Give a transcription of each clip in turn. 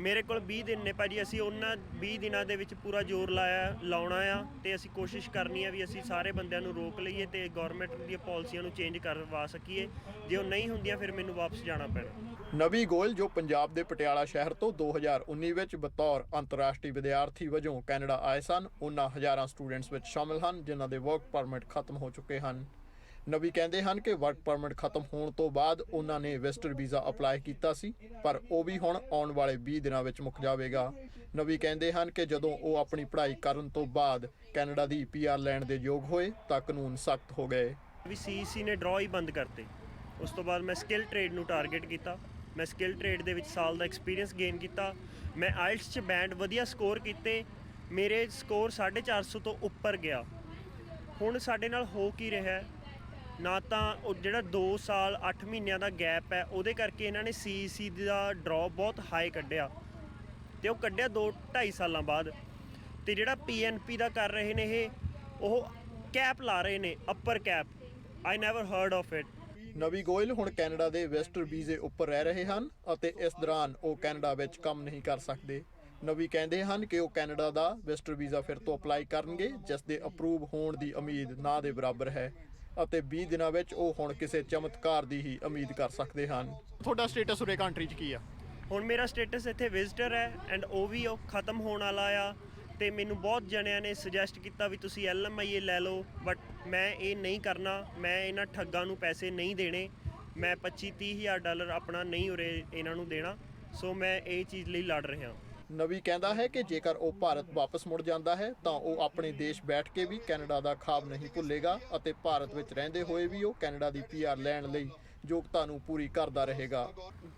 ਮੇਰੇ ਕੋਲ 20 ਦਿਨ ਨੇ ਭਾਜੀ, ਅਸੀਂ ਉਹਨਾਂ 20 ਦਿਨਾਂ ਦੇ ਵਿੱਚ ਪੂਰਾ ਜ਼ੋਰ ਲਾਇਆ, ਲਾਉਣਾ ਆ ਤੇ ਅਸੀਂ ਕੋਸ਼ਿਸ਼ ਕਰਨੀ ਆ ਵੀ ਅਸੀਂ ਸਾਰੇ ਬੰਦਿਆਂ ਨੂੰ ਰੋਕ ਲਈਏ ਤੇ ਗਵਰਨਮੈਂਟ ਦੀਆਂ ਪਾਲਿਸੀਆਂ ਨੂੰ ਚੇਂਜ ਕਰਵਾ ਸਕੀਏ। ਜੇ ਉਹ ਨਹੀਂ ਹੁੰਦੀਆਂ, ਫਿਰ ਮੈਨੂੰ ਵਾਪਸ ਜਾਣਾ ਪੈਣਾ। ਨਵੀ ਗੋਇਲ ਜੋ ਪੰਜਾਬ ਦੇ ਪਟਿਆਲਾ ਸ਼ਹਿਰ ਤੋਂ 2019 ਵਿੱਚ ਬਤੌਰ ਅੰਤਰਰਾਸ਼ਟਰੀ ਵਿਦਿਆਰਥੀ ਵਜੋਂ ਕੈਨੇਡਾ ਆਏ ਸਨ, ਉਹਨਾਂ ਹਜ਼ਾਰਾਂ ਸਟੂਡੈਂਟਸ ਵਿੱਚ ਸ਼ਾਮਲ ਹਨ, ਜਿਨ੍ਹਾਂ ਦੇ ਵਰਕ ਪਰਮਿਟ ਖਤਮ ਹੋ ਚੁੱਕੇ ਹਨ। ਨਵੀ ਕਹਿੰਦੇ ਹਨ ਕਿ ਵਰਕ ਪਰਮਿਟ ਖਤਮ ਹੋਣ ਤੋਂ ਬਾਅਦ ਉਹਨਾਂ ਨੇ ਵਿਜ਼ਟਰ ਵੀਜ਼ਾ ਅਪਲਾਈ ਕੀਤਾ ਸੀ, ਪਰ ਉਹ ਵੀ ਹੁਣ ਆਉਣ ਵਾਲੇ 20 ਦਿਨਾਂ ਵਿੱਚ ਮੁੱਕ ਜਾਵੇਗਾ। ਨਵੀ ਕਹਿੰਦੇ ਹਨ ਕਿ ਜਦੋਂ ਉਹ ਆਪਣੀ ਪੜ੍ਹਾਈ ਕਰਨ ਤੋਂ ਬਾਅਦ ਕੈਨੇਡਾ ਦੀ ਪੀਆਰ ਲੈਣ ਦੇ ਯੋਗ ਹੋਏ, ਤਾਂ ਕਾਨੂੰਨ ਸਖਤ ਹੋ ਗਏ। ਵੀ ਸੀਈਸੀ ਨੇ ਡਰਾਅ ਹੀ ਬੰਦ ਕਰਤੇ। ਉਸ ਤੋਂ ਬਾਅਦ ਮੈਂ ਸਕਿੱਲ ਟ੍ਰੇਡ ਨੂੰ ਟਾਰਗੇਟ ਕੀਤਾ। ਮੈਂ ਸਕਿੱਲ ਟ੍ਰੇਡ ਦੇ ਵਿੱਚ ਸਾਲ ਦਾ ਐਕਸਪੀਰੀਅੰਸ ਗੇਨ ਕੀਤਾ। ਮੈਂ ਆਇਲਟਸ 'ਚ ਬੈਂਡ ਵਧੀਆ ਸਕੋਰ ਕੀਤੇ। ਮੇਰੇ ਸਕੋਰ 450 ਤੋਂ ਉੱਪਰ ਗਿਆ। ਹੁਣ ਸਾਡੇ ਨਾਲ ਹੋ ਕੀ ਰਿਹਾ ਨਾ ਤਾਂ ਉਹ ਜਿਹੜਾ 2 ਸਾਲ 8 ਮਹੀਨਿਆਂ ਦਾ ਗੈਪ ਹੈ, ਉਹਦੇ ਕਰਕੇ ਇਹਨਾਂ ਨੇ ਸੀਈਸੀ ਦਾ ਡਰਾਅ ਬਹੁਤ ਹਾਈ ਕੱਢਿਆ ਤੇ ਉਹ ਕੱਢਿਆ 2 2.5 ਸਾਲਾਂ ਬਾਅਦ ਤੇ ਜਿਹੜਾ ਪੀਐਨਪੀ ਦਾ ਕਰ ਰਹੇ ਨੇ ਇਹ, ਉਹ ਕੈਪ ਲਾ ਰਹੇ ਨੇ upper cap I never heard of it Navi Goel ਹੁਣ ਕੈਨੇਡਾ ਦੇ ਵੈਸਟਰ ਵੀਜ਼ੇ ਉੱਪਰ ਰਹਿ ਰਹੇ ਹਨ ਅਤੇ ਇਸ ਦੌਰਾਨ ਉਹ ਕੈਨੇਡਾ ਵਿੱਚ ਕੰਮ ਨਹੀਂ ਕਰ ਸਕਦੇ। ਨਵੀ ਕਹਿੰਦੇ ਹਨ ਕਿ ਉਹ ਕੈਨੇਡਾ ਦਾ ਵੈਸਟਰ ਵੀਜ਼ਾ ਫਿਰ ਤੋਂ ਅਪਲਾਈ ਕਰਨਗੇ, ਜਿਸ ਦੇ ਅਪਰੂਵ ਹੋਣ ਦੀ ਉਮੀਦ ਨਾ ਦੇ ਬਰਾਬਰ ਹੈ। ਅਤੇ 20 ਦਿਨਾਂ ਵਿੱਚ ਉਹ ਹੁਣ ਕਿਸੇ ਚਮਤਕਾਰ ਦੀ ਹੀ ਉਮੀਦ ਕਰ ਸਕਦੇ ਹਨ। ਤੁਹਾਡਾ ਸਟੇਟਸ ਉਰੇ ਕੰਟਰੀ 'ਚ ਕੀ ਆ? ਹੁਣ ਮੇਰਾ ਸਟੇਟਸ ਇੱਥੇ ਵਿਜ਼ਟਰ ਹੈ ਐਂਡ ਉਹ ਵੀ ਉਹ ਖਤਮ ਹੋਣ ਵਾਲਾ ਆ ਤੇ ਮੈਨੂੰ ਬਹੁਤ ਜਣਿਆਂ ਨੇ ਸੁਜੈਸਟ ਕੀਤਾ ਵੀ ਤੁਸੀਂ ਐਲਐਮਆਈਏ ਲੈ ਲਓ ਬਟ ਮੈਂ ਇਹ ਨਹੀਂ ਕਰਨਾ ਮੈਂ ਇਹਨਾਂ ਠੱਗਾਂ ਨੂੰ ਪੈਸੇ ਨਹੀਂ ਦੇਣੇ ਮੈਂ 25 30 ਹਜ਼ਾਰ ਡਾਲਰ ਆਪਣਾ ਨਹੀਂ ਉਰੇ ਇਹਨਾਂ ਨੂੰ ਦੇਣਾ ਸੋ ਮੈਂ ਇਹ ਚੀਜ਼ ਲਈ ਲੜ ਰਿਹਾ। ਨਵੀ ਕਹਿੰਦਾ ਹੈ ਕਿ ਜੇਕਰ ਉਹ ਭਾਰਤ ਵਾਪਸ ਮੁੜ ਜਾਂਦਾ ਹੈ ਤਾਂ ਉਹ ਆਪਣੇ ਦੇਸ਼ ਬੈਠ ਕੇ ਵੀ ਕੈਨੇਡਾ ਦਾ ਖਾਬ ਨਹੀਂ ਭੁੱਲੇਗਾ ਅਤੇ ਭਾਰਤ ਵਿੱਚ ਰਹਿੰਦੇ ਹੋਏ ਵੀ ਉਹ ਕੈਨੇਡਾ ਦੀ ਪੀਆਰ ਲੈਣ ਲਈ ਯੋਗਤਾ ਨੂੰ ਪੂਰੀ ਕਰਦਾ ਰਹੇਗਾ।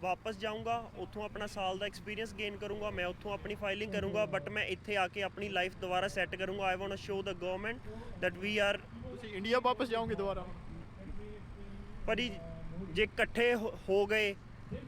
ਵਾਪਸ ਜਾਊਂਗਾ ਉੱਥੋਂ ਆਪਣਾ ਸਾਲ ਦਾ ਐਕਸਪੀਰੀਅੰਸ ਗੇਨ ਕਰੂੰਗਾ ਮੈਂ ਉੱਥੋਂ ਆਪਣੀ ਫਾਈਲਿੰਗ ਕਰੂੰਗਾ ਬਟ ਮੈਂ ਇੱਥੇ ਆ ਕੇ ਆਪਣੀ ਲਾਈਫ ਦੁਬਾਰਾ ਸੈੱਟ ਕਰੂੰਗਾ। I want to show the government that we are ਤੁਸੀਂ ਇੰਡੀਆ ਵਾਪਸ ਜਾਓਗੇ ਦੁਬਾਰਾ? ਪਰ ਜੀ, ਇਕੱਠੇ ਹੋ ਗਏ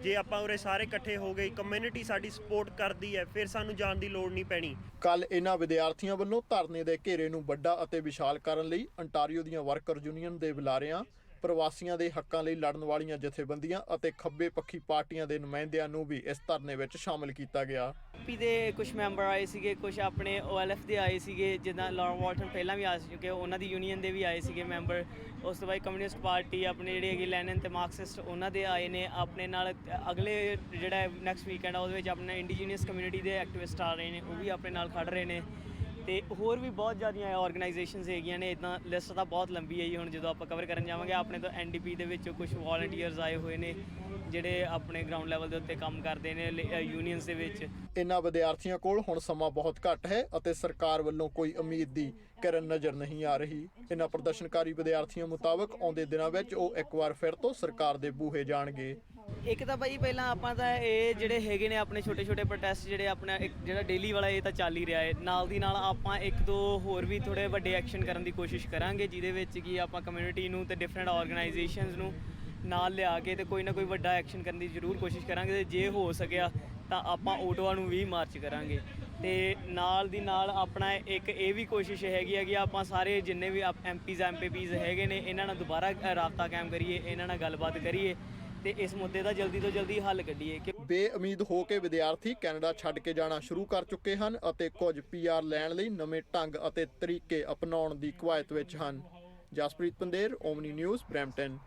ਜੇ ਆਪਾਂ ਉਰੇ ਸਾਰੇ ਇਕੱਠੇ ਹੋ ਗਏ ਕਮਿਊਨਿਟੀ ਸਾਡੀ ਸਪੋਰਟ ਕਰਦੀ ਹੈ, ਫਿਰ ਸਾਨੂੰ ਜਾਣ ਦੀ ਲੋੜ ਨਹੀਂ ਪੈਣੀ। ਕੱਲ ਇਹਨਾਂ ਵਿਦਿਆਰਥੀਆਂ ਵੱਲੋਂ ਧਰਨੇ ਦੇ ਘੇਰੇ ਨੂੰ ਵੱਡਾ ਅਤੇ ਵਿਸ਼ਾਲ ਕਰਨ ਲਈ ਅੰਟਾਰੀਓ ਦੀਆਂ ਵਰਕਰ ਯੂਨੀਅਨ ਦੇ ਬੁਲਾਰਿਆਂ ਪ੍ਰਵਾਸੀਆਂ ਦੇ ਹੱਕਾਂ ਲਈ ਲੜਨ ਵਾਲੀਆਂ ਜਥੇਬੰਦੀਆਂ ਅਤੇ ਖੱਬੇ ਪੱਖੀ ਪਾਰਟੀਆਂ ਦੇ ਨੁਮਾਇੰਦਿਆਂ ਨੂੰ ਵੀ ਇਸ ਧਰਨੇ ਵਿੱਚ ਸ਼ਾਮਲ ਕੀਤਾ ਗਿਆ। ਪੀ ਦੇ ਕੁਝ ਮੈਂਬਰ ਆਏ ਸੀਗੇ ਕੁਝ ਆਪਣੇ OLF ਦੇ ਆਏ ਸੀਗੇ, ਜਿੱਦਾਂ ਲਾਰਨ ਵਾਲਟਨ ਪਹਿਲਾਂ ਵੀ ਆ ਚੁੱਕੇ, ਉਹਨਾਂ ਦੀ ਯੂਨੀਅਨ ਦੇ ਵੀ ਆਏ ਸੀਗੇ ਮੈਂਬਰ। ਉਸ ਤੋਂ ਬਾਅਦ ਕਮਿਊਨਿਸਟ ਪਾਰਟੀ ਆਪਣੇ ਜਿਹੜੇ ਹੈਗੇ ਲੈਨਨ ਤੇ ਮਾਰਕਸਿਸਟ ਉਹਨਾਂ ਦੇ ਆਏ ਨੇ, ਆਪਣੇ ਨਾਲ ਅਗਲੇ ਜਿਹੜਾ ਨੈਕਸਟ ਵੀਕਐਂਡ ਆ, ਉਹਦੇ ਵਿੱਚ ਆਪਣੇ ਇੰਡੀਜੀਨੀਅਸ ਕਮਿਊਨਿਟੀ ਦੇ ਐਕਟਿਵਿਸਟ ਆ ਰਹੇ ਨੇ, ਉਹ ਵੀ ਆਪਣੇ ਨਾਲ ਖੜ ਰਹੇ ਨੇ। ਤੇ ਹੋਰ ਵੀ ਬਹੁਤ ਜ਼ਿਆਦੀਆਂ ਆਰਗੇਨਾਈਜੇਸ਼ਨਸ ਹੈਗੀਆਂ ਨੇ ਇਦਾਂ ਲਿਸਟ ਤਾਂ ਬਹੁਤ ਲੰਬੀ ਹੈ ਜੀ, ਹੁਣ ਜਦੋਂ ਆਪਾਂ ਕਵਰ ਕਰਨ ਜਾਵਾਂਗੇ, ਆਪਣੇ ਤੋਂ ਐਨਡੀਪੀ ਦੇ ਵਿੱਚ ਕੁਝ ਵਾਲੰਟੀਅਰਸ ਆਏ ਹੋਏ ਨੇ, ਜਿਹੜੇ ਆਪਣੇ ਗਰਾਊਂਡ ਲੈਵਲ ਦੇ ਉੱਤੇ ਕੰਮ ਕਰਦੇ ਨੇ ਯੂਨੀਅਨਸ ਦੇ ਵਿੱਚ। ਇਨ੍ਹਾਂ ਵਿਦਿਆਰਥੀਆਂ ਕੋਲ ਹੁਣ ਸਮਾਂ ਬਹੁਤ ਘੱਟ ਹੈ ਅਤੇ ਸਰਕਾਰ ਵੱਲੋਂ ਕੋਈ ਉਮੀਦ ਦੀ ਕਰਨ ਨਜ਼ਰ ਨਹੀਂ ਆ ਰਹੀ। ਇਨ੍ਹਾਂ ਪ੍ਰਦਰਸ਼ਨਕਾਰੀ ਵਿਦਿਆਰਥੀਆਂ ਮੁਤਾਬਕ ਆਉਂਦੇ ਦਿਨਾਂ ਵਿੱਚ ਉਹ ਇੱਕ ਵਾਰ ਫਿਰ ਤੋਂ ਸਰਕਾਰ ਦੇ ਬੂਹੇ ਜਾਣਗੇ। ਇੱਕ ਤਾਂ ਭਾਈ ਪਹਿਲਾਂ ਆਪਾਂ ਤਾਂ ਇਹ ਜਿਹੜੇ ਹੈਗੇ ਨੇ ਆਪਣੇ ਛੋਟੇ ਛੋਟੇ ਪ੍ਰੋਟੈਸਟ ਜਿਹੜੇ ਆਪਣਾ ਇੱਕ ਜਿਹੜਾ ਡੇਲੀ ਵਾਲਾ ਇਹ ਤਾਂ ਚੱਲ ਹੀ ਰਿਹਾ ਹੈ। ਨਾਲ ਦੀ ਨਾਲ ਆਪਾਂ ਇੱਕ ਦੋ ਹੋਰ ਵੀ ਥੋੜੇ ਵੱਡੇ ਐਕਸ਼ਨ ਕਰਨ ਦੀ ਕੋਸ਼ਿਸ਼ ਕਰਾਂਗੇ, ਜਿਹਦੇ ਵਿੱਚ ਕੀ ਆਪਾਂ ਕਮਿਊਨਿਟੀ ਨੂੰ ਤੇ ਡਿਫਰੈਂਟ ਆਰਗੇਨਾਈਜੇਸ਼ਨਸ ਨੂੰ ਨਾਲ ਲਿਆ ਕੇ ਤੇ ਕੋਈ ਨਾ ਕੋਈ ਵੱਡਾ ਐਕਸ਼ਨ ਕਰਨ ਦੀ ਜ਼ਰੂਰ ਕੋਸ਼ਿਸ਼ ਕਰਾਂਗੇ ਤੇ ਜੇ ਹੋ ਸਕਿਆ ਤਾਂ ਆਪਾਂ ਓਟਵਾ ਨੂੰ ਵੀ ਮਾਰਚ ਕਰਾਂਗੇ। ਤੇ ਨਾਲ ਦੀ ਨਾਲ ਆਪਣਾ ਇੱਕ ਇਹ ਵੀ ਕੋਸ਼ਿਸ਼ ਹੈਗੀ ਹੈ ਕਿ ਆਪਾਂ ਸਾਰੇ ਜਿੰਨੇ ਵੀ ਐਮਪੀਜ਼ ਐਮਪੀਪੀਜ਼ ਹੈਗੇ ਨੇ, ਇਹਨਾਂ ਨਾਲ ਦੁਬਾਰਾ ਰਾਬਤਾ ਕਾਇਮ ਕਰੀਏ, ਇਹਨਾਂ ਨਾਲ ਗੱਲਬਾਤ ਕਰੀਏ। ਤੇ ਇਸ ਮੁੱਦੇ ਦਾ ਜਲਦੀ ਤੋਂ ਜਲਦੀ ਹੱਲ ਕੱਢੀਏ ਕਿ ਬੇਉਮੀਦ ਹੋ ਕੇ ਵਿਦਿਆਰਥੀ ਕੈਨੇਡਾ ਛੱਡ ਕੇ ਜਾਣਾ ਸ਼ੁਰੂ ਕਰ ਚੁੱਕੇ ਹਨ ਅਤੇ ਕੁਝ ਪੀਆਰ ਲੈਣ ਲਈ ਨਵੇਂ ਢੰਗ ਅਤੇ ਤਰੀਕੇ ਅਪਣਾਉਣ ਦੀ ਕਵਾਇਤ ਵਿੱਚ ਹਨ। Jaspreet Pander, Omni News, Brampton.